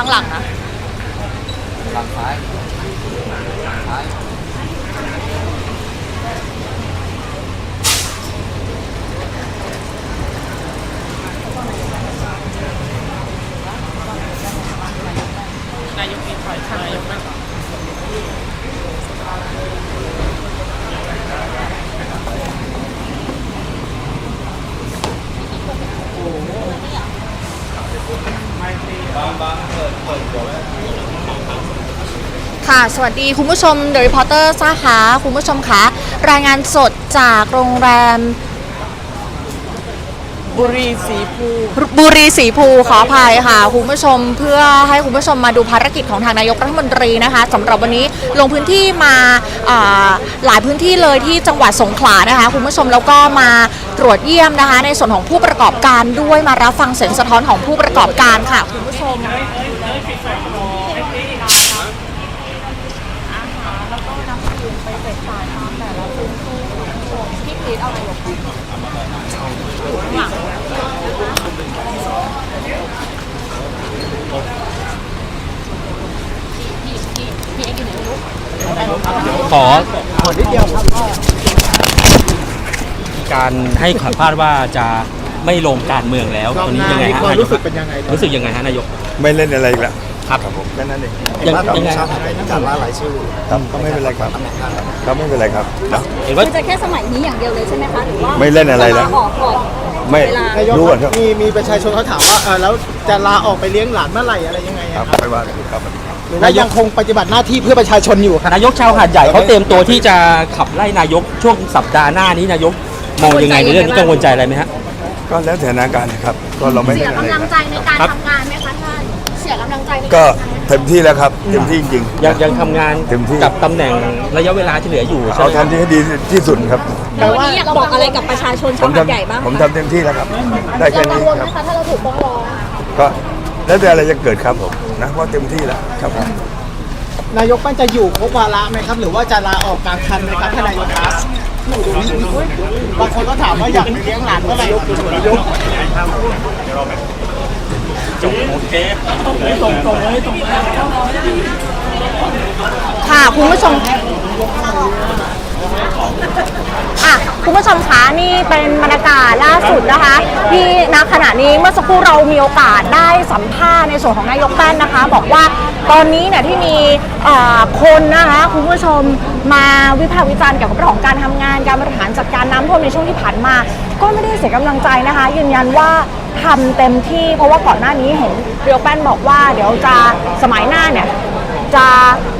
ข้างหลังนะหลังซ้ายซ้ายนายกมีฝ่ายนายกไม่ต่อ ค่ะ สวัสดีคุณผู้ชม The Reporter ซ่าคะคุณผู้ชมคะรายงานสดจากโรงแรมบุรีสีภูบุรีสีภูขออภัยค่ะ คุณผู้ชมเพื่อให้คุณผู้ชมมาดูภารกิจของทางนายกรัฐมนตรีนะคะสำหรับวันนี้ลงพื้นที่มาอ่าหลายพื้นที่เลยที่จังหวัดสงขลานะคะ คุณผู้ชมแล้วก็มาตรวจเยี่ยมนะคะ ในส่วนของผู้ประกอบการด้วยมารับฟังเสียงสะท้อนของผู้ประกอบการค่ะ คุณผู้ชม ขอขอนิดเดียวครับมีการให้สัมภาษณ์ว่าจะไม่ลงการเมืองแล้วตอนนี้ยังไงฮะนายกรู้สึกเป็นยังไงรู้สึกยังไงฮะนายก ไม่เล่นอะไรอีกแล้ว ครับผมแค่นั้นเองยังยังไงจารล่าหลายชื่อครับก็ไม่เป็นไรครับครับไม่เป็นไรครับนะเห็นว่า คือจะแค่สมัยนี้อย่างเดียวเลยใช่ไหมคะหรือว่าไม่เล่นอะไรแล้ว จาออกก่อนไม่เวลา นายกรู้คก่รัอบนครับมีมีประชาชนเขาถามว่าเออแล้วจะลาออกไปเลี้ยงหลานเมื่อไหร่อะไรยังไงครัอะบครับไม่ว่ากันครับหรือว่ายังคงปฏิบัติหน้าที่เพื่อประชาชนอยู่ครับนายกชาวหาดใหญ่เขาเตรียมตัวที่จะขับไล่นายกช่วงสัปดาห์หน้านี้นายกมองยังไงในเรื่องนี้กังวลใจอะไรไหมฮะ ก็แล้วแต่สถานการณ์นะครับก็เราไม่เสีเล่ยนอะไรกำลังใจในการครับ ทำงาน สียกำลังใจในก็การทำงานเต็มที่แล้วครับเต็มที่จริงๆยังยังทำงานเต็มที่ กับตำแหน่งระยะเวลาที่เหลืออยู่ใช่เอาไหมครับทำที่ให้ดีที่สุดครับ แล้ววันนี้อยากบอกอะไรกับประชาชนผชาวมหาดใหญ่บ้างทำผมคะทำเต็มที่แล้วครับ ได้แค่เรากันี้งวลคไหมรับ คะถ้าเราถูกฟ้องร้อง ก็แล้วแต่อะไรจะเกิดครับผมนะเพราะเต็มที่แล้วครับผม นายกปั้นจะอยู่ครบวาระไหมครับ หรือว่าจะลาออกกลางคันไหมครับท่านนายกครับบางคนก็ถามว่าอยากไปเลี้ยงหลานเมื่อไหร่ นายกค่ะคุณผู้ชมอะคุณผู้ชมคะนี่เป็นบรรยากาศล่าสุดนะคะ ที่ณขณะนี้เมื่อสักครู่เรามีโอกาสได้สัมภาษณ์ในส่วนของนายกแป้นนะคะ บอกว่าตอนนี้เนี่ยที่มีคนนะคะคุณผู้ชมมาวิพากษ์วิจารณ์เกี่ยวกับเรื่องของการทำงานการบริหารจัดการน้ำท่วมในช่วงที่ผ่านมา ก็ไม่ได้เสียกำลังใจนะคะ ยืนยันว่า ทำเต็มที่เพราะว่าก่อนหน้านี้เห็นเรียกแป้นบอกว่าเดี๋ยวจะสมัยหน้าเนี่ย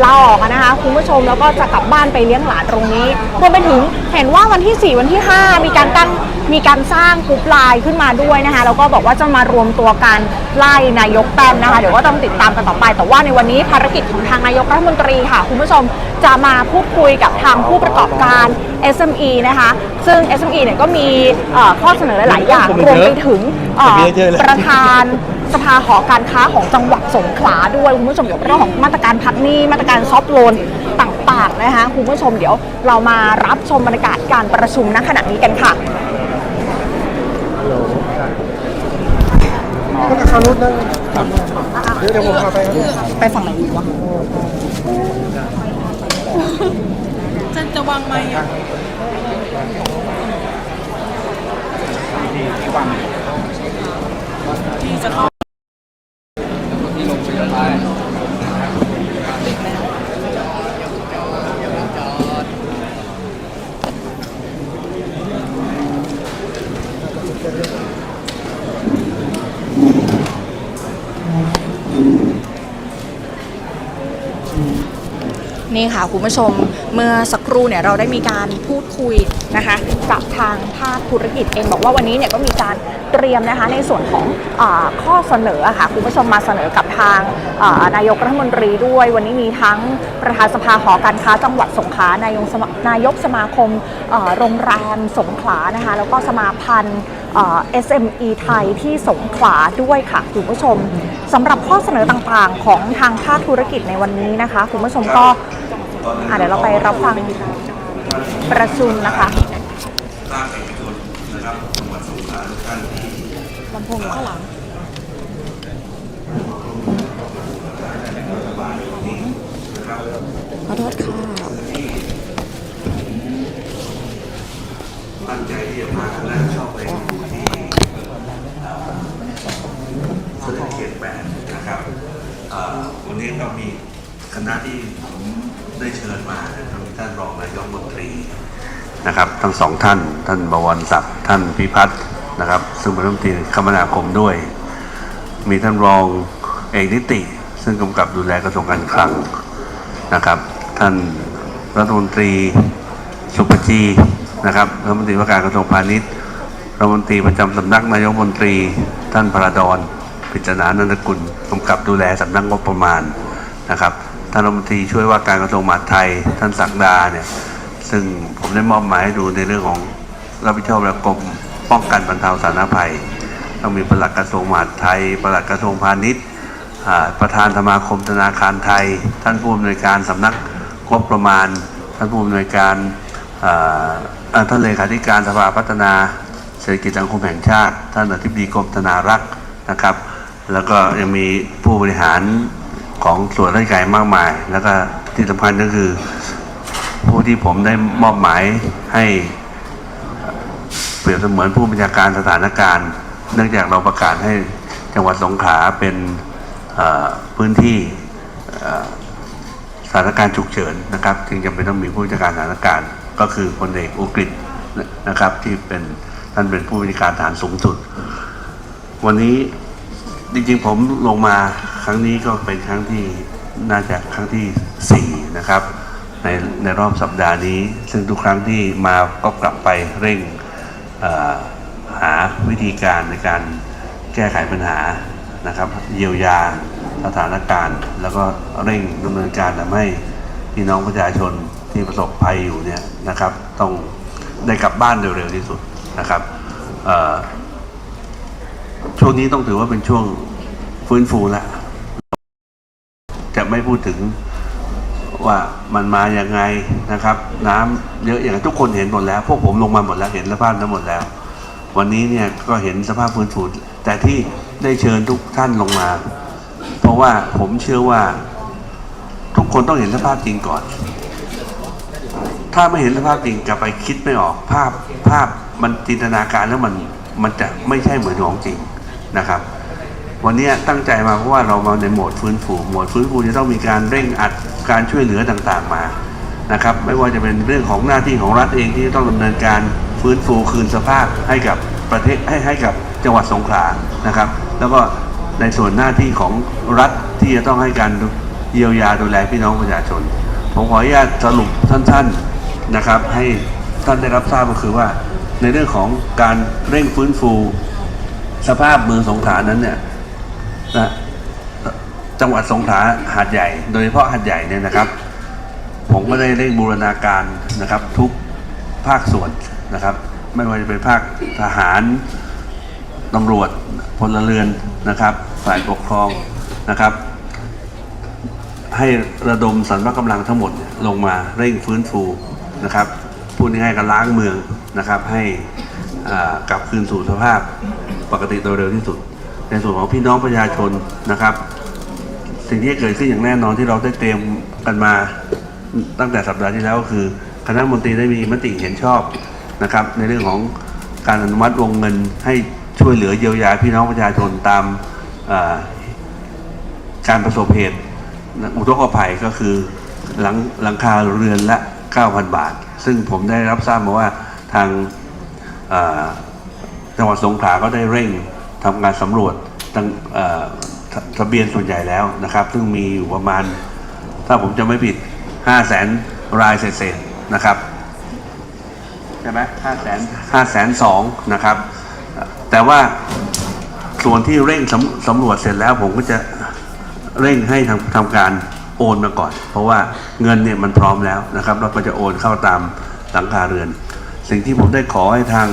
ลาออกอะนะคะคุณผู้ชมแล้วก็จะกลับบ้านไปเลี้ยงหลานตรงนี้รวมไปถึงเห็นว่าวันที่ 4 วันที่ 5 มีการตั้งมีการสร้างกรุ๊ปไลน์ขึ้นมาด้วยนะคะแล้วก็บอกว่าจะมารวมตัวกันไล่นายกแป้นนะคะเดี๋ยวก็ต้องติดตามกันต่อไป แต่ว่าในวันนี้ภารกิจของทางนายกรัฐมนตรีค่ะ คุณผู้ชมจะมาพูดคุยกับทางผู้ประกอบการ SME นะคะ ซึ่ง SME เนี่ยก็มีเอ่อข้อเสนอหลายๆอย่างรวมไปถึงเอ่อประธาน สภาหอการค้าของจังหวัดสงขลาด้วยคุณผู้ชมเกี่ยวกับเรื่องของมาตรการพักหนี้มาตรการซอฟท์โลนต่างๆนะคะคุณผู้ชมเดี๋ยวเรามารับชมบรรยากาศการประชุมณขณะนี้กันค่ะไปฝั่งไหนดีวะจะจะวางไม้อะที่จะเข้า นี่ค่ะคุณผู้ชมเมื่อสักครู่เนี่ยเราได้มีการพูดคุยนะคะ กับทางภาคธุรกิจเองบอกว่าวันนี้เนี่ยก็มีการ ตรียมนะคะในส่วนของอข้อเสนอะค่ะคุณผู้ชมมาเสนอกับทางนายกรัฐมนตรีด้วย วันนี้มีทั้งประธานสภาหอการค้าจังหวัดสงขลานายกนายกสมาคมโรงแรมสงขลานะคะแล้วก็สมาพันธ์เอ่อ SME ไทยที่สงขลาด้วยค่ะคุณผู้ชมสำหรับข้อเสนอต่างๆ ของทางภาคธุรกิจในวันนี้นะคะคุณผู้ชมก็เดี๋ยวเราไปรับฟังประชุมนะคะ หวัดสงขลาทุกท่านที่ลำโพงข้างหลังขอโทษค่ะตั้งใจที่จะพาคณะชอบไปดูที่เสด็จเขตแปดนะครับวันนี้ก็มีคณะที่ผมได้เชิญมานะคท่านรองนายกมนตรี นะครับ ทั้งสองท่าน ท่านบวรศักดิ์ท่านพิพัฒน์นะครับ ซึ่งเป็นรัฐมนตรีคมนาคมด้วย มีท่านรองเอกนิติ ซึ่งกำกับดูแลกระทรวงการคลังนะครับ ท่านรัฐมนตรีสุปจีนะครับรัฐมนตรีว่าการกระทรวงพาณิชย์รัฐมนตรีประจำสำนักนายกรัฐมนตรี ท่านพระดอนพิจารณานันกุลกำกับดูแลสำนักงบประมาณนะครับท่านรัฐมนตรีช่วยว่าการกระทรวงมหาดไทย ท่านศักดาเนี่ย ซึ่งผมได้มอบหมายให้ดูในเรื่องของรับผิดชอบและกรมป้องกันบรรเทาสาธารณภัย ต้องมีปลัดกระทรวงมหาดไทยปลัดกระทรวงพาณิชย์ประธานสมาคมธนาคารไทย ท่านผู้อำนวยการสำนักงบประมาณ ท่านผู้อำนวยการท่านเลขาธิการสภาพัฒนาเศรษฐกิจสังคมแห่งชาติ ท่านอธิบดีกรมธนารักษ์นะครับ แล้วก็ยังมีผู้บริหารของส่วนราชการมากมาย แล้วก็ที่สำคัญก็คือ ผู้ที่ผมได้มอบหมายให้เปรียบเสมือนผู้บัญชาการสถานการณ์ เนื่องจากเราประกาศให้จังหวัดสงขลาเป็นพื้นที่สถานการณ์ฉุกเฉินนะครับ จึงจำเป็นต้องมีผู้บัญชาการสถานการณ์ ก็คือพลเอกอุกฤษนะครับที่เป็นท่านเป็นผู้บัญชาการฐานสูงสุด วันนี้จริงๆผมลงมาครั้งนี้ก็เป็นครั้งที่น่าจะครั้งที่สี่นะครับ ในในรอบสัปดาห์นี้ ซึ่งทุกครั้งที่มาก็กลับไปเร่งหาวิธีการในการแก้ไขปัญหานะครับ เยียวยาสถานการณ์ แล้วก็เร่งดำเนินการทำให้พี่น้องประชาชนที่ประสบภัยอยู่เนี่ยนะครับ ต้องได้กลับบ้านเร็วๆที่สุดนะครับช่วงนี้ต้องถือว่าเป็นช่วงฟื้นฟูแล้วจะไม่พูดถึง ว่ามันมาอย่างไงนะครับ น้ำเยอะอย่างทุกคนเห็นหมดแล้ว พวกผมลงมาหมดแล้วเห็นสภาพนั้นหมดแล้ว วันนี้เนี่ยก็เห็นสภาพฟื้นฟูแต่ที่ได้เชิญทุกท่านลงมา เพราะว่าผมเชื่อว่าทุกคนต้องเห็นสภาพจริงก่อน ถ้าไม่เห็นสภาพจริงจะไปคิดไม่ออกภาพภาพมันจินตนาการแล้วมันมันจะไม่ใช่เหมือนของจริงนะครับวันนี้ตั้งใจมาเพราะว่าเรามาในโหมดฟื้นฟูโหมดฟื้นฟูจะต้องมีการเร่งอัด การช่วยเหลือต่างๆมานะครับไม่ว่าจะเป็นเรื่องของหน้าที่ของรัฐเองที่ต้องดำเนินการฟื้นฟูคืนสภาพให้กับประเทศให้ให้กับจังหวัดสงขลานะครับ แล้วก็ในส่วนหน้าที่ของรัฐที่จะต้องให้การเยียวยาดูแลพี่น้องประชาชน ผมขออนุญาตสรุปสั้นๆนะครับ ให้ท่านได้รับทราบก็คือว่า ในเรื่องของการเร่งฟื้นฟู สภาพเมืองสงขลานั้นเนี่ยนะ จังหวัดสงขลาหาดใหญ่ โดยเฉพาะหาดใหญ่เนี่ยนะครับ ผมก็ได้เร่งบูรณาการนะครับทุกภาคส่วนนะครับ ไม่ว่าจะเป็นภาคทหารตำรวจพลเรือนนะครับ ฝ่ายปกครองนะครับ ให้ระดมสรรพกำลังทั้งหมดลงมาเร่งฟื้นฟูนะครับพูดง่ายๆก็ล้างเมืองนะครับ ให้กลับคืนสู่สภาพปกติโดยเร็วที่สุด ในส่วนของพี่น้องประชาชนนะครับ สิ่งที่จะเกิดขึ้นอย่างแน่นอนที่เราได้เตรียมกันมาตั้งแต่สัปดาห์ที่แล้วก็คือ คณะมนตรีได้มีมติเห็นชอบนะครับ ในเรื่องของการอนุมัติวงเงินให้ช่วยเหลือเยียวยาพี่น้องประชาชนตามการประสบเหตุอุทกภัยก็คือหลังหลังคาเรือนละ 9,000 บาท ซึ่งผมได้รับทราบมาว่าทางจังหวัดสงขลาก็ได้เร่งทำการสำรวจตั้ง ทะเบียนส่วนใหญ่แล้วนะครับ ซึ่งมีอยู่ประมาณ ถ้าผมจะไม่ผิด5 0 0แสนรายเศษๆนะครับใช่ไหมห้าแสนห้าแสนสองนะครับ แต่ว่าส่วนที่เร่งสำสำรวจเสร็จแล้วผมก็จะเร่งให้ทำทำการโอนมาก่อน เพราะว่าเงินเนี่ยมันพร้อมแล้วนะครับ เราก็จะโอนเข้าตามหลังคาเรือน สิ่งที่ผมได้ขอให้ทาง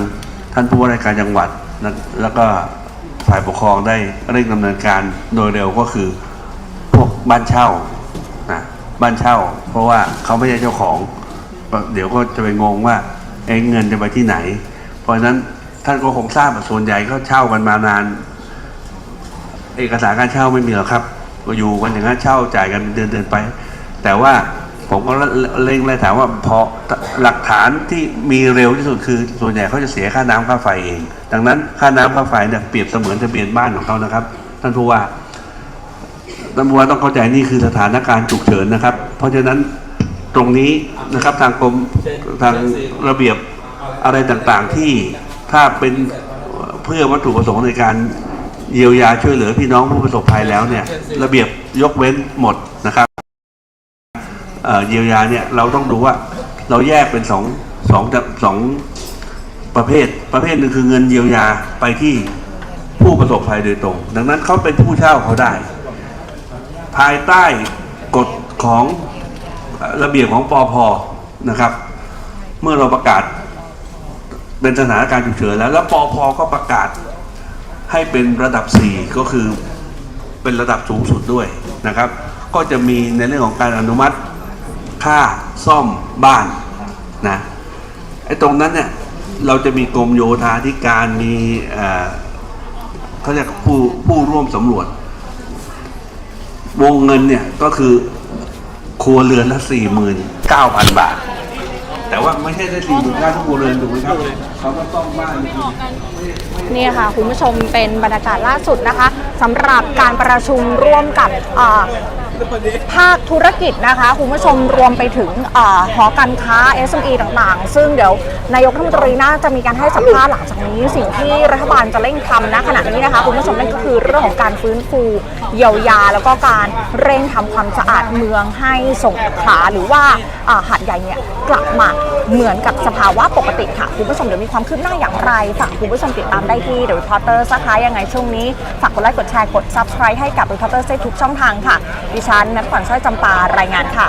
ท่านผู้ว่าราชการจังหวัด และแล้วก็ ฝ่ายปกครองได้เร่งดำเนินการโดยเร็วก็คือพวกบ้านเช่านะบ้านเช่า เพราะว่าเขาไม่ใช่เจ้าของ เดี๋ยวก็จะไปงงว่าเองเงินจะไปที่ไหน เพราะฉะนั้นท่านก็คงทราบส่วนใหญ่เขาเช่ากันมานาน เอกสารการเช่าไม่มีหรอกครับ ก็อยู่กันอย่างนั้นเช่าจ่ายกันเดือนเดือนๆไป แต่ว่า ผมก็เล็งเลยถามว่าพอหลักฐานที่มีเร็วที่สุดคือ ส่วนใหญ่เขาจะเสียค่าน้ำค่าไฟเอง ดังนั้นค่าน้ำค่าไฟเนี่ยเปรียบเสมือนทะเบียนบ้านของเขานะครับ ท่านผู้ว่าท่านตำรวจต้องเข้าใจนี่คือสถานการณ์ฉุกเฉินนะครับ เพราะฉะนั้นตรงนี้นะครับทางกรมทางระเบียบอะไรต่างๆที่ถ้าเป็นเพื่อวัตถุประสงค์ในการเยียวยาช่วยเหลือพี่น้องผู้ประสบภัยแล้วเนี่ย ระเบียบยกเว้นหมด เยียวยาเนี่ยเราต้องดูว่าเราแยกเป็นสองสองสองประเภท ประเภทหนึ่งคือเงินเยียวยาไปที่ผู้ประสบภัยโดยตรง ดังนั้นเขาเป็นผู้เช่าเขาได้ ภายใต้กฎของระเบียบของปอพนะครับ เมื่อเราประกาศเป็นสถานการณ์ฉุกเฉินแล้ว แล้วปอพก็ประกาศให้เป็นระดับ 4 ก็คือเป็นระดับสูงสุดด้วยนะครับ ก็จะมีในเรื่องของการอนุมัติ ค่าซ่อมบ้านนะไอ้ตรงนั้นเนี่ยเราจะมีกรมโยธาธิการมีเขาเรียกผู้ผู้ร่วมสำรวจ วงเงินเนี่ยก็คือครัวเรือนละสี่หมื่นเก้าพันบาท แต่ว่าไม่ใช่ได้สี่หมื่นเก้าทุกครัวเรือนถูกไหมครับเขาก็ต้องบ้านนี่ค่ะคุณผู้ชมเป็นบรรยากาศล่าสุดนะคะสำหรับการประชุมร่วมกับ ภาคธุรกิจนะคะคุณผู้ชมรวมไปถึงเออหอการค้า SME ต่างๆ ซึ่งเดี๋ยวนายกรัฐมนตรีน่าจะมีการให้สัมภาษณ์หลังจากนี้ สิ่งที่รัฐบาลจะเร่งทำนะขณะนี้นะคะคุณผู้ชมนั่นก็คือเรื่องของการฟื้นฟูเยียวยา แล้วก็การเร่งทำความสะอาดเมืองให้สงขลาหรือว่าอ่าหาดใหญ่เนี่ยกลับมาเหมือนกับสภาวะปกติค่ะคุณผู้ชมเดี๋ยวมีความคืบหน้าอย่างไรฝากคุณผู้ชมติดตามได้ที่ The Reporter สักท้ายยังไงช่วงนี้ฝากกดไลค์กดแชร์กด Subscribe ให้กับ Reporter ได้ทุกช่องทางค่ะดิฉันนัทขวัญสร้อยจำปารายงานค่ะ